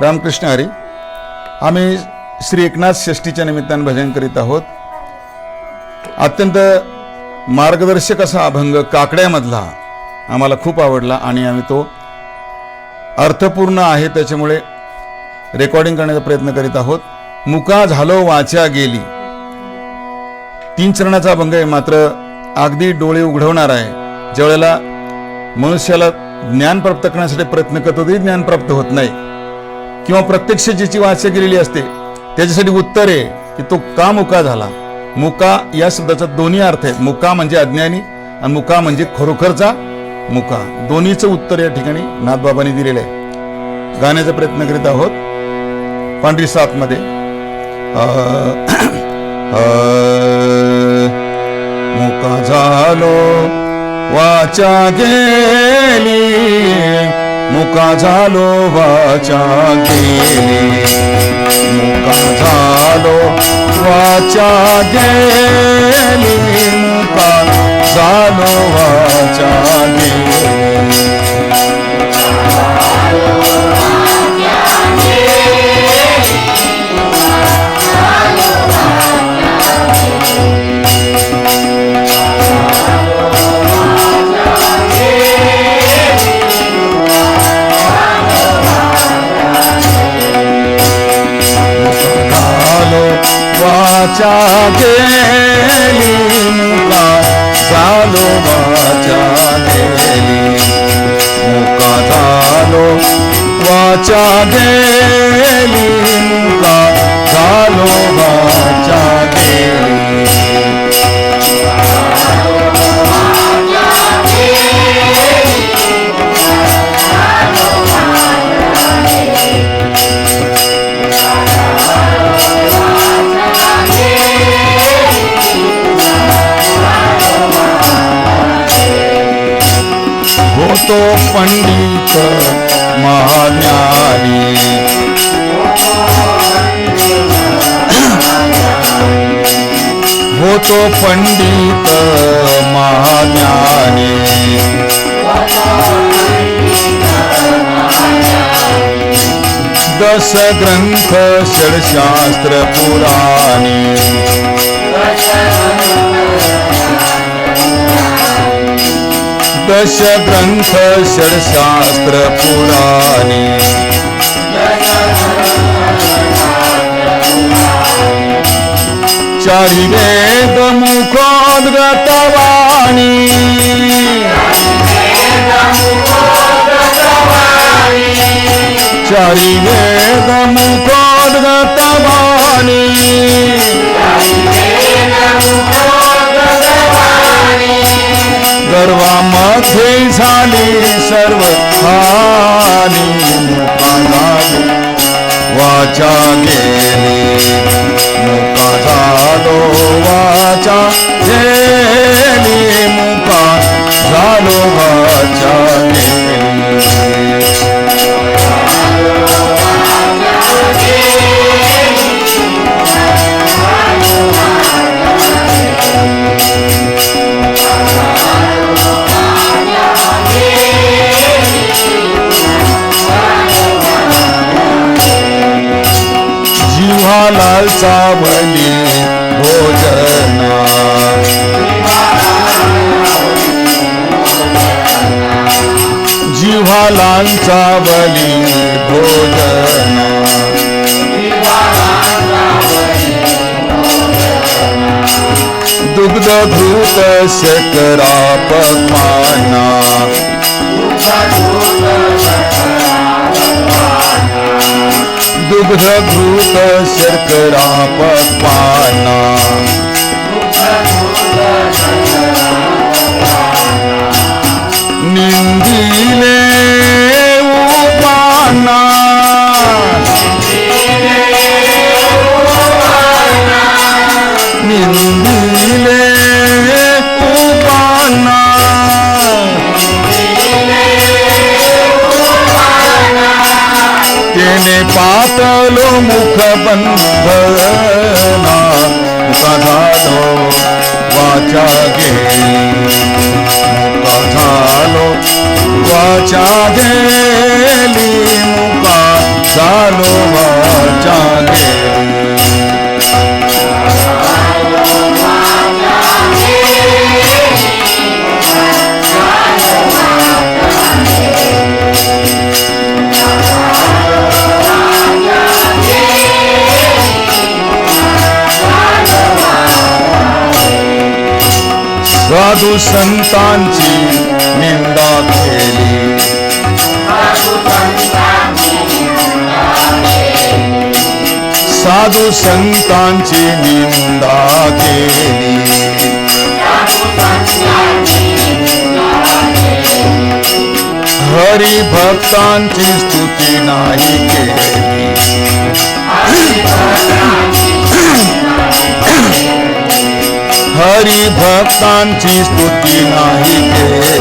रामकृष्ण हरी आम्ही श्री एकनाथ षष्टीच्या निमित्तानं भजन करीत आहोत. अत्यंत मार्गदर्शक असा अभंग काकड्यामधला आम्हाला खूप आवडला आणि आम्ही तो अर्थपूर्ण आहे त्याच्यामुळे रेकॉर्डिंग करण्याचा प्रयत्न करीत आहोत. मुका झालो वाचा गेली. तीन चरणाचा अभंग आहे मात्र अगदी डोळे उघडवणार आहे. ज्यावेळेला मनुष्याला ज्ञान प्राप्त करण्यासाठी प्रयत्न करतो तरी ज्ञान प्राप्त होत नाही. किंवा प्रत्यक्ष ज्याची वाचा केलेली असते त्याच्यासाठी उत्तर आहे की तो का मुका झाला? मुका या शब्दाचा दोन्ही अर्थ आहेत. मुका म्हणजे अज्ञानी आणि मुका म्हणजे खरोखरचा मुका. दोन्हीचं उत्तर या ठिकाणी नाथबाबांनी दिलेलं आहे. गाण्याचा प्रयत्न करीत आहोत. पांढरी सात मध्ये. मुका झालो वाचा गेली मुका झालो वाचा गेले. मुका झालो वाचा गेले. वाचा गेली मुका झालो वाचा गेली। तो पंडित दस ग्रंथ षडशास्त्र पुराणी। दश ग्रंथ षड शास्त्र पुराणी। चारी वेद मुखोद्गतवाणी। चारी वेद मुखोद्गतवाणी गर्वामध्ये झाली सर्व हानी मुका झाली वाचा गेली मुका झालो वाचा चावली भोजना। जिव्हाला चावली भोजना। दुग्ध धूत शकरा पकवाना दुग्ध घृत शर्करा पकवाना। तेने पातलो मुख बंधना सदा दो वाचा साधू संतांची निंदा केली। साधू संतांची निंदा केली। हरी भक्तांची स्तुती नाही केली। हरी भक्तांची स्तुति नाही केली।